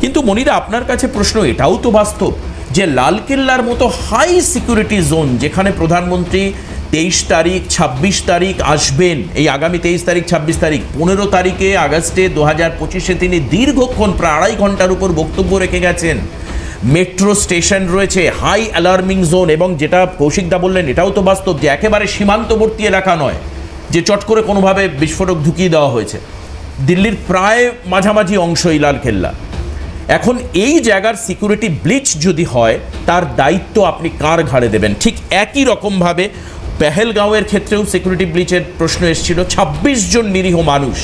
কিন্তু মনিরা, আপনার কাছে প্রশ্ন এটাও তো বাস্তব যে লালকেল্লার মতো হাই সিকিউরিটি জোন যেখানে প্রধানমন্ত্রী তেইশ তারিখ, ছাব্বিশ তারিখ আসবেন, এই আগামী তেইশ তারিখ, ছাব্বিশ তারিখ, পনেরো তারিখে আগস্টে দু হাজার পঁচিশে তিনি দীর্ঘক্ষণ, প্রায় আড়াই ঘণ্টার উপর বক্তব্য রেখে গেছেন। মেট্রো স্টেশন রয়েছে হাই অ্যালার্মিং জোন এবং যেটা কৌশিকদা বললেন, এটাও তো বাস্তব যে একেবারে সীমান্তবর্তী এলাকা নয়, যে চট করে কোনোভাবে বিস্ফোরক ঢুকিয়ে দেওয়া হয়েছে। দিল্লির প্রায় মাঝামাঝি অংশ লালকেল্লা এখন এই জায়গার সিকিউরিটি ব্লিচ যদি হয় তার দায়িত্ব আপনি কার ঘাড়ে দেবেন? ঠিক একই রকমভাবে পেহেলগাঁওয়ের ক্ষেত্রেও সিকিউরিটি ব্লিচের প্রশ্ন এসেছিল। ছাব্বিশ জন নিরীহ মানুষ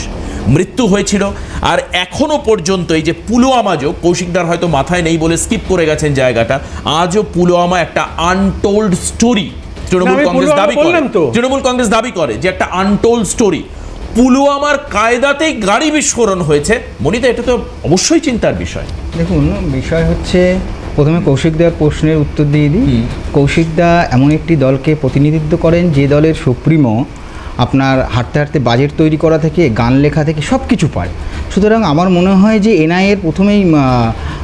মৃত্যু হয়েছিল। আর এখনও পর্যন্ত এই যে পুলওয়ামাজও কৌশিকদার হয়তো মাথায় নেই বলে স্কিপ করে গেছেন জায়গাটা আজও পুলওয়ামা একটা আনটোল্ড স্টোরি তৃণমূল কংগ্রেস দাবি করে। তৃণমূল কংগ্রেস দাবি করে যে একটা আনটোল্ড স্টোরি পুলওয়ামার কায়দাতেই গাড়ি বিস্ফোরণ হয়েছে। মনিতা এটা তো অবশ্যই চিন্তার বিষয়। দেখুন বিষয় হচ্ছে প্রথমে কৌশিকদার প্রশ্নের উত্তর দিয়ে দিই। কৌশিকদা এমন একটি দলকে প্রতিনিধিত্ব করেন যে দলের সুপ্রিমো আপনার হাঁটতে হাঁটতে বাজেট তৈরি করা থেকে গান লেখা থেকে সব কিছু পারে সুতরাং আমার মনে হয় যে এনআইএর প্রথমেই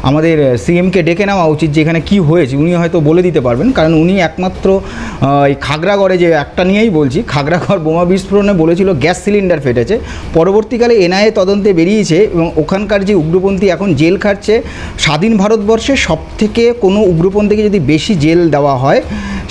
আমাদের সিএমকে ডেকে নেওয়া উচিত যে এখানে কী হয়েছে। উনি হয়তো বলে দিতে পারবেন, কারণ উনি একমাত্র এই খাগড়াগড়ে যে একটা নিয়েই বলছি, খাগড়াগড় বোমা বিস্ফোরণে বলেছিল গ্যাস সিলিন্ডার ফেটেছে। পরবর্তীকালে এনআইএ তদন্তে বেরিয়েছে এবং ওখানকার যে উগ্রপন্থী এখন জেল খাটছে, স্বাধীন ভারতবর্ষে সব থেকে কোনো উগ্রপন্থীকে যদি বেশি জেল দেওয়া হয়,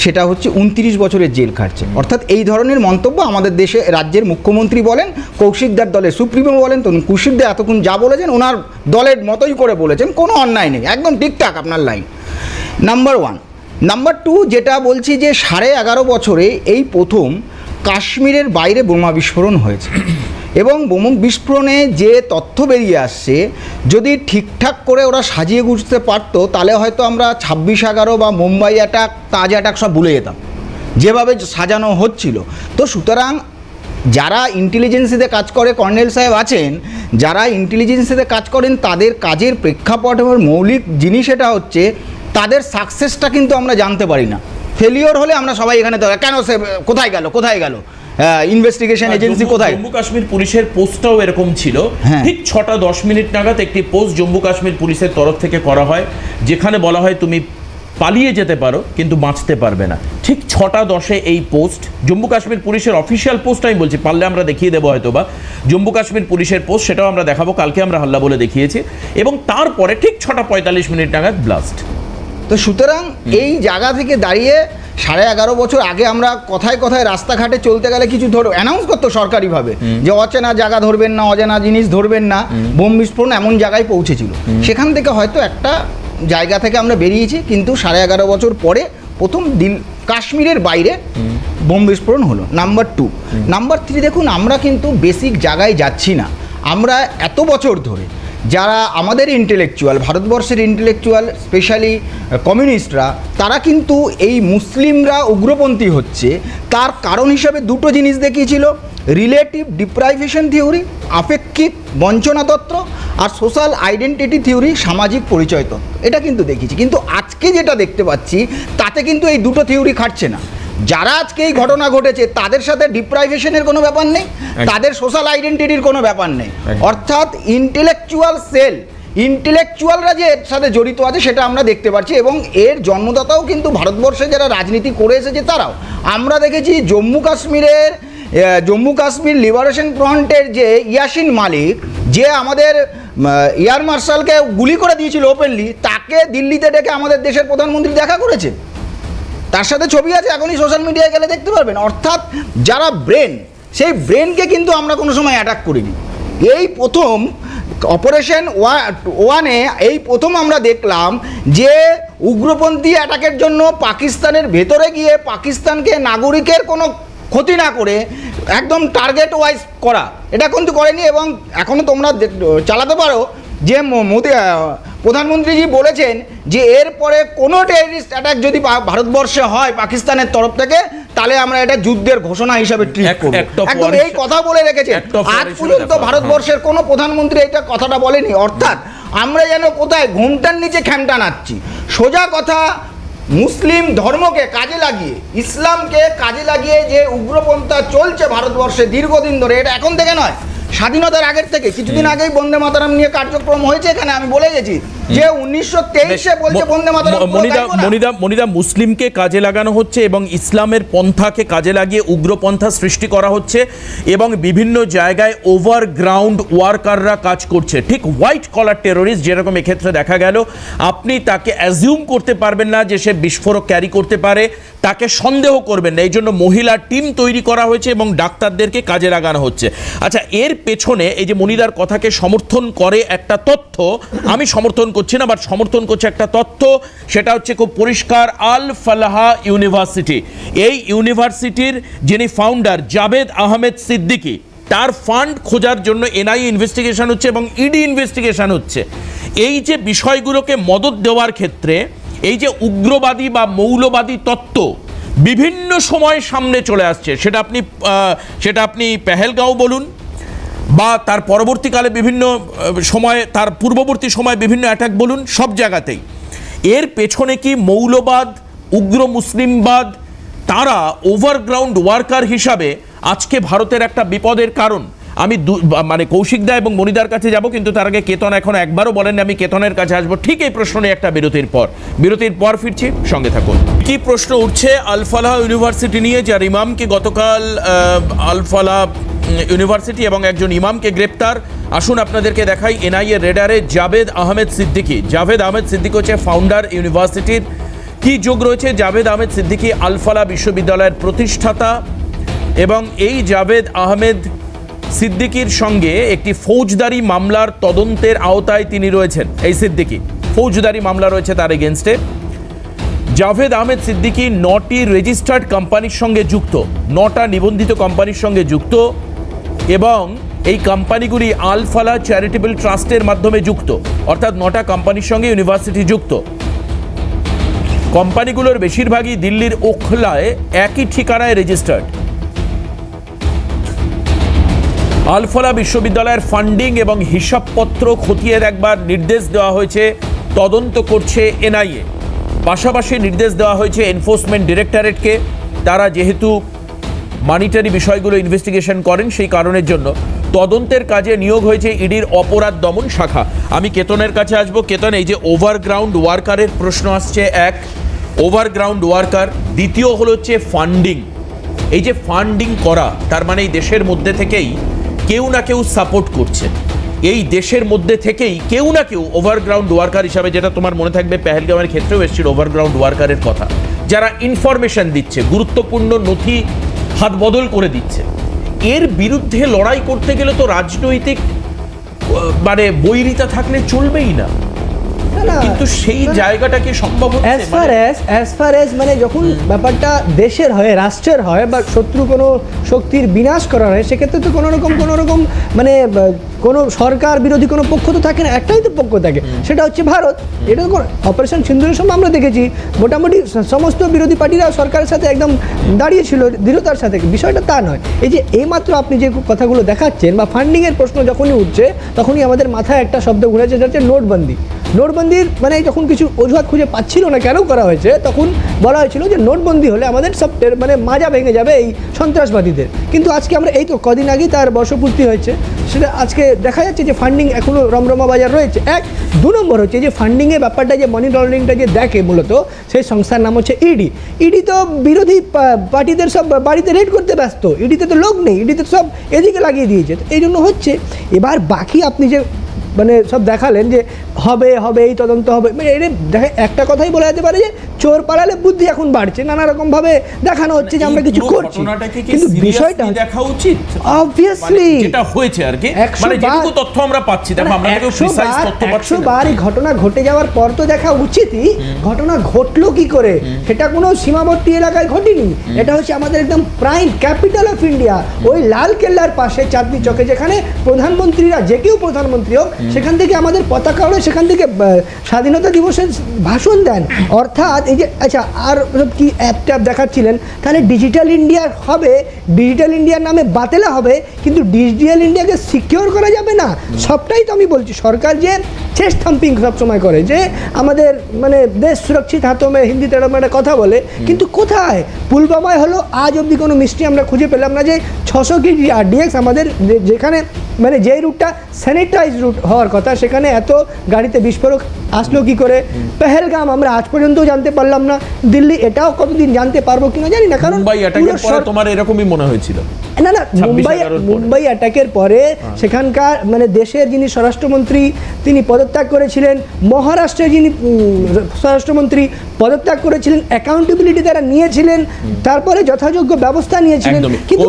সেটা হচ্ছে উনত্রিশ বছরের জেল খাটছে। অর্থাৎ এই ধরনের মন্তব্য আমাদের দেশে রাজ্যের মুখ্যমন্ত্রী বলেন, কৌশিকদার দলের সুপ্রিমো বলেন তো কৌশিকদার এতক্ষণ যা বলেছেন ওনার দলের মতোই করে বলেছেন, কোনো অন্যায় নেই, একদম ঠিকঠাক আপনার line. Number one number two যেটা বলছি যে সাড়ে এগারো বছরে এই প্রথম কাশ্মীরের বাইরে বোমা বিস্ফোরণ হয়েছে। এবং বোমা বিস্ফোরণে যে তথ্য বেরিয়ে আসছে, যদি ঠিকঠাক করে ওরা সাজিয়ে গুছতে পারতো, তাহলে হয়তো আমরা ছাব্বিশ এগারো বা মুম্বাই অ্যাটাক তাজ অ্যাটাক সব ভুলে যেতাম। যেভাবে সাজানো হচ্ছিল। তো সুতরাং যারা ইন্টেলিজেন্সিতে কাজ করে, কর্নেল সাহেব আছেন যারা ইন্টেলিজেন্সিতে কাজ করেন তাদের কাজের প্রেক্ষাপট এবং মৌলিক জিনিস এটা হচ্ছে তাদের সাকসেসটা কিন্তু আমরা জানতে পারি না। ফেলিওর হলে আমরা সবাই এখানে কেন সে কোথায় গেল কোথায় গেল? ইনভেস্টিগেশন এজেন্সি কোথায়? জম্মু কাশ্মীর পুলিশের পোস্টটাও এরকম ছিল। হ্যাঁ। ঠিক ছটা দশ মিনিট নাগাদ একটি পোস্ট জম্মু কাশ্মীর পুলিশের তরফ থেকে করা হয় যেখানে বলা হয় তুমি পালিয়ে যেতে পারো কিন্তু বাঁচতে পারবে না। ঠিক ছটা দশে এই পোস্ট জম্মু কাশ্মীর পুলিশের অফিসিয়াল পোস্ট আমি বলছি পারলে আমরা দেখিয়ে দেবো হয়তো বা জম্মু কাশ্মীর পুলিশের পোস্ট সেটাও আমরা দেখাবো কালকে আমরা হাল্লা বলে দেখিয়েছি। এবং তারপরে ঠিক ছটা পঁয়তাল্লিশ মিনিট নাগাদ ব্লাস্ট তো সুতরাং এই জায়গা থেকে দাঁড়িয়ে সাড়ে এগারো বছর আগে আমরা কথায় কথায় রাস্তাঘাটে চলতে গেলে কিছু ধরো অ্যানাউন্স করতো সরকারিভাবে যে অচেনা জায়গা ধরবেন না অজানা জিনিস ধরবেন না বোম বিস্ফোরণ এমন জায়গায় পৌঁছেছিল। সেখান থেকে হয়তো একটা জায়গা থেকে আমরা বেরিয়েছি কিন্তু সাড়ে এগারো বছর পরে প্রথম দিল কাশ্মীরের বাইরে বোম বিস্ফোরণ হলো নাম্বার টু নাম্বার থ্রি দেখুন আমরা কিন্তু বেসিক জায়গায় যাচ্ছি না। আমরা এত বছর ধরে যারা আমাদের ইন্টেলেকচুয়াল ভারতবর্ষের ইন্টেলেকচুয়াল স্পেশালি কমিউনিস্টরা তারা কিন্তু এই মুসলিমরা উগ্রপন্থী হচ্ছে। তার কারণ হিসাবে দুটো জিনিস দেখিয়েছিল রিলেটিভ ডিপ্রাইভেশন থিওরি আপেক্ষিক বঞ্চনা তত্ত্ব আর সোশ্যাল আইডেন্টিটি থিওরি সামাজিক পরিচয় তত্ত্ব। এটা কিন্তু দেখিয়েছি। কিন্তু আজকে যেটা দেখতে পাচ্ছি, তাতে কিন্তু এই দুটো থিওরি খাটছে না। যারা আজকে এই ঘটনা ঘটেছে তাদের সাথে ডিপ্রাইভেশনের কোনো ব্যাপার নেই তাদের সোশ্যাল আইডেন্টিটির কোনো ব্যাপার নেই। অর্থাৎ ইন্টেলেকচুয়াল সেল ইন্টেলেকচুয়ালরা যে এর সাথে জড়িত আছে সেটা আমরা দেখতে পাচ্ছি এবং এর জন্মদাতাও কিন্তু ভারতবর্ষে যারা রাজনীতি করে এসেছে তারাও। আমরা দেখেছি জম্মু কাশ্মীরের জম্মু কাশ্মীর লিবারেশন ফ্রন্টের যে ইয়াসিন মালিক যে আমাদের এয়ার মার্শালকে গুলি করে দিয়েছিল ওপেনলি তাকে দিল্লিতে ডেকে আমাদের দেশের প্রধানমন্ত্রী দেখা করেছে। তার সাথে ছবি আছে, এখনই সোশ্যাল মিডিয়ায় গেলে দেখতে পারবেন। অর্থাৎ যারা ব্রেন সেই ব্রেনকে কিন্তু আমরা কোনো সময় অ্যাটাক করিনি। এই প্রথম অপারেশন ওয়ানে এই প্রথম আমরা দেখলাম যে উগ্রপন্থী অ্যাটাকের জন্য পাকিস্তানের ভেতরে গিয়ে পাকিস্তানকে নাগরিকের কোনো ক্ষতি না করে একদম টার্গেট ওয়াইজ করা। এটা কিন্তু করেনি এবং এখনও তোমরা চালাতে পারো যে মোদি প্রধানমন্ত্রীজি বলেছেন যে এরপরে কোনো টেরিস্ট অ্যাটাক যদি ভারতবর্ষে হয় পাকিস্তানের তরফ থেকে তাহলে আমরা এটা যুদ্ধের ঘোষণা হিসাবে ট্রিট করব। একদম এই কথা বলে war আজ পর্যন্ত ভারতবর্ষের কোনো প্রধানমন্ত্রী এটা কথাটা বলেনি। অর্থাৎ আমরা যেন কোথায় ঘুমটার নিচে খ্যামটা নাচ্ছি। সোজা কথা মুসলিম ধর্মকে কাজে লাগিয়ে ইসলামকে কাজে লাগিয়ে যে উগ্রপন্থা চলছে ভারতবর্ষে দীর্ঘদিন ধরে এটা এখন থেকে নয়। স্বাধীনতার আগের থেকে কিছুদিন আগেই বন্দে মাতারাম নিয়ে কার্যক্রম হয়েছে এখানে আমি বলে গেছি। যে উনিশশো তেইশে বলছে বন্দে মাতারাম মনিদা মনিদা মনিদা মুসলিমকে কাজে লাগানো হচ্ছে এবং ইসলামের পন্থাকে কাজে লাগিয়ে উগ্রপন্থা সৃষ্টি করা হচ্ছে এবং বিভিন্ন জায়গায় ওভারগ্রাউন্ড ওয়ার্কাররা কাজ করছে। ঠিক হোয়াইট কলার টেরোরিস্ট যেরকম এক্ষেত্রে দেখা গেল আপনি তাকে অ্যাজিউম করতে পারবেন না যে সে বিস্ফোরক ক্যারি করতে পারে তাকে সন্দেহ করবেন না। এই জন্য মহিলা টিম তৈরি করা হয়েছে এবং ডাক্তারদেরকে কাজে লাগানো হচ্ছে। আচ্ছা এর পেছনে এই যে মনিদার কথাকে সমর্থন করে একটা তথ্য আমি সমর্থন করছি না বাট সমর্থন করছে একটা তথ্য, সেটা হচ্ছে খুব পরিষ্কার, আল ফালাহা ইউনিভার্সিটি। এই ইউনিভার্সিটির যিনি ফাউন্ডার জাভেদ আহমেদ সিদ্দিকী, তার ফান্ড খোঁজার জন্য এনআই ইনভেস্টিগেশন হচ্ছে এবং ইডি ইনভেস্টিগেশন হচ্ছে। এই যে বিষয়গুলোকে মদত দেওয়ার ক্ষেত্রে, এই যে উগ্রবাদী বা মৌলবাদী তত্ত্ব বিভিন্ন সময় সামনে চলে আসছে, সেটা আপনি সেটা আপনি পেহেলগাঁও বলুন বা তার পরবর্তীকালে বিভিন্ন সময়ে তার পূর্ববর্তী সময়ে বিভিন্ন অ্যাটাক বলুন সব জায়গাতেই। এর পেছনে কি মৌলবাদ উগ্র মুসলিমবাদ তারা ওভারগ্রাউন্ড ওয়ার্কার হিসাবে আজকে ভারতের একটা বিপদের কারণ? আমি মানে কৌশিক দা এবং মনিদার কাছে যাব কিন্তু তার আগে কেতন এখন একবারও বলেন আমি কেতনের কাছে আসব। ঠিক এই প্রশ্ন একটা বিরতির পর। বিরতির পর ফিরছি সঙ্গে থাকুন। কি প্রশ্ন উঠছে আলফালা ইউনিভার্সিটি নিয়ে যার ইমামকে গতকাল আহ, আলফালা উম, ইউনিভার্সিটি এবং একজন ইমামকে গ্রেপ্তার। আসুন আপনাদেরকে দেখাই এনআইএ রেডারে জাভেদ আহমেদ সিদ্দিকী। জাভেদ আহমেদ সিদ্দিকী হচ্ছে ফাউন্ডার ইউনিভার্সিটির। কি যোগ রয়েছে? জাভেদ আহমেদ সিদ্দিকি আলফালা বিশ্ববিদ্যালয়ের প্রতিষ্ঠাতা এবং এই জাভেদ আহমেদ সিদ্দিকির সঙ্গে একটি ফৌজদারি মামলার তদন্তের আওতায় তিনি রয়েছেন। এই সিদ্দিকি, ফৌজদারি মামলা রয়েছে তার এগেনস্টে জাভেদ আহমেদ সিদ্দিকী নটি রেজিস্টার্ড কোম্পানির সঙ্গে যুক্ত, নটা নিবন্ধিত কোম্পানির সঙ্গে যুক্ত। এবং এই কোম্পানিগুলি আলফালা চ্যারিটেবল ট্রাস্টের মাধ্যমে যুক্ত, অর্থাৎ নটা কোম্পানির সঙ্গে ইউনিভার্সিটি যুক্ত। কোম্পানিগুলোর বেশিরভাগই দিল্লির ওখলায় একই ঠিকানায় রেজিস্টার্ড আলফলা বিশ্ববিদ্যালয়ের ফান্ডিং এবং হিসাবপত্র খতিয়ে দেখবার নির্দেশ দেওয়া হয়েছে, তদন্ত করছে এনআইএ। পাশাপাশি নির্দেশ দেওয়া হয়েছে এনফোর্সমেন্ট ডিরেক্টরেটকে তারা যেহেতু মানিটারি বিষয়গুলো ইনভেস্টিগেশন করেন, সেই কারণের জন্য তদন্তের কাজে নিয়োগ হয়েছে ইডির অপরাধ দমন শাখা। আমি কেতনের কাছে আসব। কেতন, এই যে ওভারগ্রাউন্ড ওয়ার্কারের প্রশ্ন আসছে এক। ওভারগ্রাউন্ড ওয়ার্কার দ্বিতীয় হলো হচ্ছে ফান্ডিং এই যে ফান্ডিং করা, তার মানে এই দেশের মধ্যে থেকেই কেউ না কেউ সাপোর্ট করছে। এই দেশের মধ্যে থেকেই কেউ না কেউ ওভারগ্রাউন্ড ওয়ার্কার হিসাবে, যেটা তোমার মনে থাকবে পেহেলগামের ক্ষেত্রেও এসেছিল ওভারগ্রাউন্ড ওয়ার্কারের কথা। যারা ইনফরমেশন দিচ্ছে, গুরুত্বপূর্ণ নথি হাত বদল করে দিচ্ছে। এর বিরুদ্ধে লড়াই করতে গেলে তো রাজনৈতিক মানে বৈরিতা থাকলে চলবেই না। কিন্তু সেই জায়গাটা কি সম্ভব অ্যাজ ফার মানে- অ্যাজ অ্যাজ ফার অ্যাজ মানে যখন ব্যাপারটা দেশের হয় রাষ্ট্রের হয় বা শত্রু কোনো শক্তির বিনাশ করা হয় সেক্ষেত্রে তো কোনো রকম কোনো রকম মানে কোনো সরকার বিরোধী কোনো পক্ষ তো থাকে না একটাই তো পক্ষ থাকে সেটা হচ্ছে ভারত। এটা অপারেশন সিন্দুরের সময় আমরা দেখেছি মোটামুটি সমস্ত বিরোধী পার্টিরা সরকারের সাথে একদম দাঁড়িয়েছিল দৃঢ়তার সাথে বিষয়টা তা নয়। এই যে এইমাত্র আপনি যে কথাগুলো দেখাচ্ছেন বা ফান্ডিংয়ের প্রশ্ন যখনই উঠছে তখনই আমাদের মাথায় একটা শব্দ ঘুরেছে যেটা হচ্ছে নোটবন্দি। নোটবন্দির মানে যখন কিছু অজুহাত খুঁজে পাচ্ছিল না কেন করা হয়েছে, তখন বলা হয়েছিল যে নোটবন্দি হলে আমাদের সব মানে মাজা ভেঙে যাবে এই সন্ত্রাসবাদীদের। কিন্তু আজকে আমরা এই তো কদিন আগেই তার বর্ষপূর্তি হয়েছে। সেটা আজকে দেখা যাচ্ছে যে ফান্ডিং এখনও রমরমা বাজার রয়েছে। এক, দু নম্বর হচ্ছে যে ফান্ডিংয়ের ব্যাপারটা যে মানি লন্ডারিংটা যে দেখে মূলত, সেই সংস্থার নাম হচ্ছে ইডি ইডি তো বিরোধী পার্টিদের সব বাড়িতে রেড করতে ব্যস্ত। ইডিতে তো লোক নেই ইডিতে সব এদিকে লাগিয়ে দিয়েছে। তো এই জন্য হচ্ছে, এবার বাকি আপনি যে মানে সব দেখালেন যে হবে হবে এই তদন্ত হবে। মানে এটা দেখা একটা কথাই বলা যেতে পারে যে চোর পালালে বুদ্ধি এখন বাড়ছে নানা রকম ভাবে দেখানো হচ্ছে যে আমরা কিছু করছি। কিন্তু বিষয়টা দেখা উচিত? Obviously। মানে যেটা হয়েছে আর কি মানে যেটুকু তথ্য আমরা পাচ্ছি দেখো আমরা একশো প্রিসাইজ তথ্য পাচ্ছি না। বার ঘটনা ঘটে যাওয়ার পর তো দেখা উচিতই ঘটনা ঘটলো কি করে? সেটা কোনো সীমাবর্তী এলাকায় ঘটেনি। এটা হচ্ছে আমাদের একদম প্রাইম ক্যাপিটাল অফ ইন্ডিয়া ওই লাল কেল্লার পাশে চাঁদনি চকে যেখানে প্রধানমন্ত্রীরা যে কেউ প্রধানমন্ত্রী হোক সেখান থেকে আমাদের পতাকা ওড়ে সেখান থেকে স্বাধীনতা দিবসের ভাষণ দেন। অর্থাৎ এই যে আচ্ছা আর কি অ্যাপ ট্যাপ দেখাচ্ছিলেন তাহলে ডিজিটাল ইন্ডিয়া হবে ডিজিটাল ইন্ডিয়ার নামে বাতিল হবে কিন্তু ডিজিটাল ইন্ডিয়াকে সিকিওর করা যাবে না। সবটাই তো আমি বলছি সরকার যে চেস্ট থাম্পিং সবসময় করে যে আমাদের মানে দেশ সুরক্ষিত হাতমে হিন্দিতে এরকম একটা কথা বলে কিন্তু কোথায়? পুলবামায় হলো আজ অবধি কোনো মিষ্টি আমরা খুঁজে পেলাম না যে ছশো কেজি আর ডিএক্স আমাদের যেখানে মানে যেই রুটটা স্যানিটাইজ রুট হওয়ার কথা সেখানে এত গাড়িতে বিস্ফোরক আসলো কি করে? পেহেলগাম আমরা আজ পর্যন্ত জানতে পারলাম না। দিল্লি এটাও কতদিন জানতে পারব কিনা জানি না কারণ তোমার এরকমই মনে হয়েছিল। না না মুম্বাই মুম্বাই অ্যাটাকের পরে সেখানকার মানে দেশের যিনি স্বরাষ্ট্রমন্ত্রী তিনি পদত্যাগ করেছিলেন। মহারাষ্ট্রের যিনি স্বরাষ্ট্রমন্ত্রী পদত্যাগ করেছিলেন অ্যাকাউন্টেবিলিটি তারা নিয়েছিলেন। তারপরে যথাযোগ্য ব্যবস্থা নিয়েছিলেন। কিন্তু